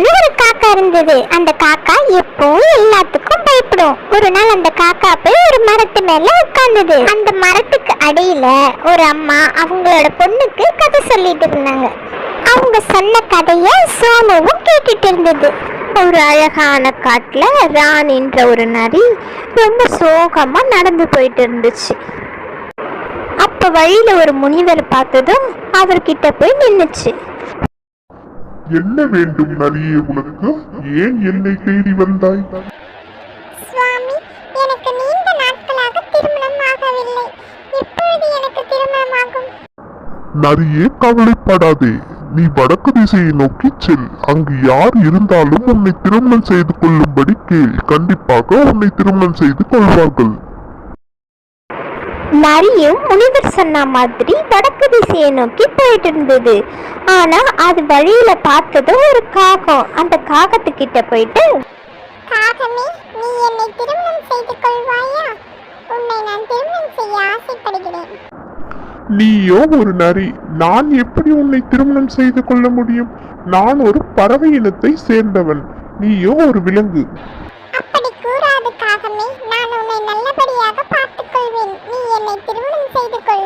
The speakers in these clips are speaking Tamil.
ரியோன்னு ஒரு காக்கா இருந்தது. அந்த காக்கா எப்பவும் எல்லாத்துக்கும் பயப்படும். ஒரு நாள் அந்த காக்கா போய் ஒரு மரத்து மேல உட்கார்ந்தது. அந்த மரத்துக்கு அடியில ஒரு அம்மா அவங்களோட பொண்ணுக்கு கதை சொல்லிட்டு இருந்தாங்க. அவங்க சொன்ன கதைய சோமுவும் கேட்டுட்டு இருந்தது. ஒரு அழகான காட்டுல ராணின்ற ஒரு நரி ரொம்ப சோகமா நடந்து போயிட்டு இருந்துச்சு. அப்ப வழியில ஒரு முனிவர் பார்த்ததும் அவர்கிட்ட போய் நின்னுச்சு. என்ன வேண்டும் நரியே உனக்கு? ஏன் என்னை தேடி வந்தாய்? சுவாமி எனக்கு நீண்ட நாட்களாக திருமணம் ஆகவில்லை. எப்பொழுது எனக்கு திருமணமாகும். நரியே கவலைப்படாதே. நீ வடக்கு திசையை நோக்கி செல். அங்கு யார் இருந்தாலும் உன்னை திருமணம் செய்து கொள்ளும்படி கேள். கண்டிப்பாக உன்னை திருமணம் செய்து கொள்வார்கள். நரியும் முனிவர் சொன்ன மாதிரி வடக்கு திசையை நோக்கி போயிட்டு இருந்தது ஆனா அது வழியில பார்த்ததும் ஒரு காகம். அந்த காகத்துக்கிட்ட போயிட்டு காகமே நீ என்னை திருமணம் செய்து கொள்வாயா? உன்னை நான் திருமணம் செய்ய ஆசைப்படுகிறேன். நீயோ ஒரு நரி நான் எப்படி உன்னை திருமணம் செய்து கொள்ள முடியும்? நான் ஒரு பறவை இனத்தை சேர்ந்தவன். நீயோ ஒரு விலங்கு அப்படி கூறாது காகமே நான் உன்னை நல்லபடியாக பார்த்துக் கொள்வேன் நீ என்னை திருமணம் செய்து கொள்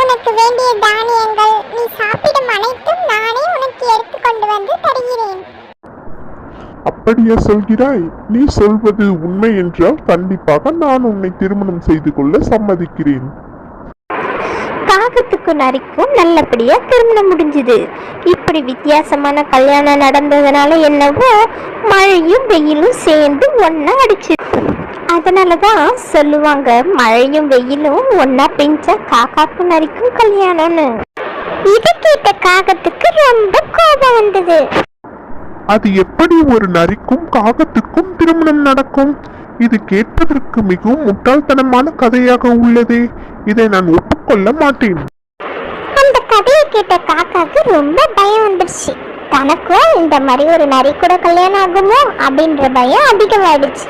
உனக்கு வேண்டிய தானியங்கள் நீ சாப்பிடும் அனைத்தும் நானே உனக்கு எடுத்து கொண்டு வந்து தருகிறேன். அப்படியா சொல்கிறாய் நீ சொல்வது உண்மை என்றால் கண்டிப்பாக நான் உன்னை திருமணம் செய்து கொள்ள சம்மதிக்கிறேன். காகத்துக்கும் நரிக்கும் நல்லபடியா திருமணம் முடிஞ்சுது. இப்படி வித்தியாசமான கல்யாணம் நடந்ததுனால என்னவோ மழையும் வெயிலும் சேர்ந்து ஒண்ணா அடிச்சு அதனாலதான் சொல்லுவாங்க மழையும் வெயிலும் ஒண்ணா பெஞ்ச காக்காக்கும் நரிக்கும் கல்யாணம்னு. இது கேட்ட காகத்துக்கு ரொம்ப கோபம் வந்தது. அது எப்படி ஒரு நரிக்கும் காகத்துக்கும் திருமணம் நடக்கும்? இது கேட்பதற்கு மிகவும் முட்டாள்தனமான கதையாக உள்ளதே. இதை நான் ஒப்புக்கொள்ள மாட்டேன். அந்த கதையை கேட்ட காக்காக்கு ரொம்ப பயம் வந்துருச்சு. தனக்கும் இந்த மாதிரி ஒரு நரி கூட கல்யாணம் ஆகுமோ அப்படின்ற பயம் அதிகமாயிடுச்சு.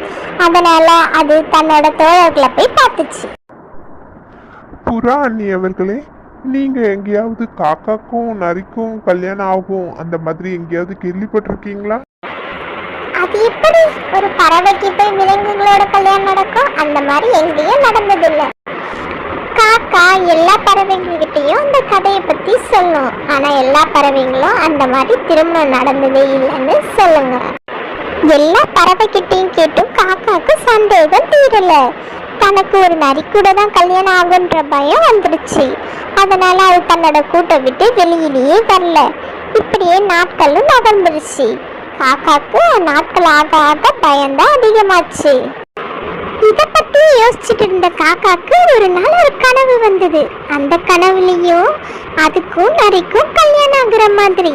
அதனால அது தன்னோட தோழர்களை போய் பார்த்துச்சு. புறா அண்ணி அவர்களே நீங்க எங்கேயாவது காக்காக்கும் நரிக்கும் கல்யாணம் ஆகும் அந்த மாதிரி எங்கேயாவது கேள்விப்பட்டிருக்கீங்களா? அது எப்படி? ஒரு பறவைக்கு போய் விலங்குகளோட கல்யாணம் நடக்கும்? அந்த மாதிரி எங்கேயும் நடந்ததில்லை. எல்லா பறவைங்ககிட்டயும் அந்த கதையை பற்றி சொல்லும் ஆனால் எல்லா பறவைங்களும் அந்த மாதிரி திருமணம் நடந்ததே இல்லைன்னு சொல்லுங்க. எல்லா பறவைக்கிட்டையும் கேட்டும் காக்காவுக்கு சந்தேகம் தீரல. தனக்கு ஒரு நரி கூட தான் கல்யாணம் ஆகுன்ற பயம் வந்துடுச்சு. அதனால அது தன்னோட கூட்டை விட்டு வெளியிலேயே வரல. இப்படியே நாட்களும் நகர்ந்துருச்சு காக்காக்கு நாட்கள் ஆக ஆக பயம்தான் அதிகமாச்சு. இத பத்தி யோசிச்சுட்டு இருந்த காக்காக்கு ஒரு நாள் ஒரு கனவு வந்தது. அந்த கனவுலயும் அதுக்கும் நரிக்கும் கல்யாணம் ஆகுற மாதிரி.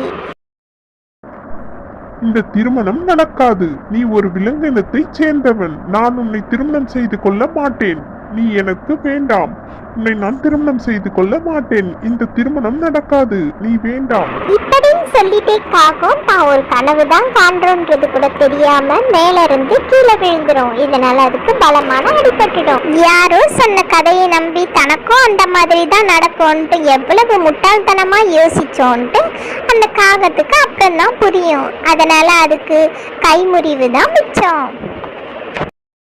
இந்த திருமணம் நடக்காது. நீ ஒரு விலங்கினத்தைச் சேர்ந்தவன். நான் உன்னை திருமணம் செய்து கொள்ள மாட்டேன். நீ எனக்கு வேண்டாம். உன்னை நான் திருமணம் செய்து கொள்ள மாட்டேன். இந்த திருமணம் நடக்காது. நீ வேண்டாம். இப்படின்னு சொல்லிட்டே காக்கும். தான் ஒரு கனவு தான் காண்றோன்றது கூட தெரியாம மேல இருந்து கீழே விழுந்துரும். இதனால அதுக்கு பலமான அடிபட்டுடும். யாரோ சொன்ன கதையை நம்பி தனக்கும் அந்த மாதிரி தான் நடக்கும்ன்ட்டு எவ்வளவு முட்டாள்தனமா யோசிச்சோன்ட்டு அந்த காகத்துக்கு அப்புறம் தான் புரியும். அதனால அதுக்கு கைமுறிவு தான் மிச்சம்.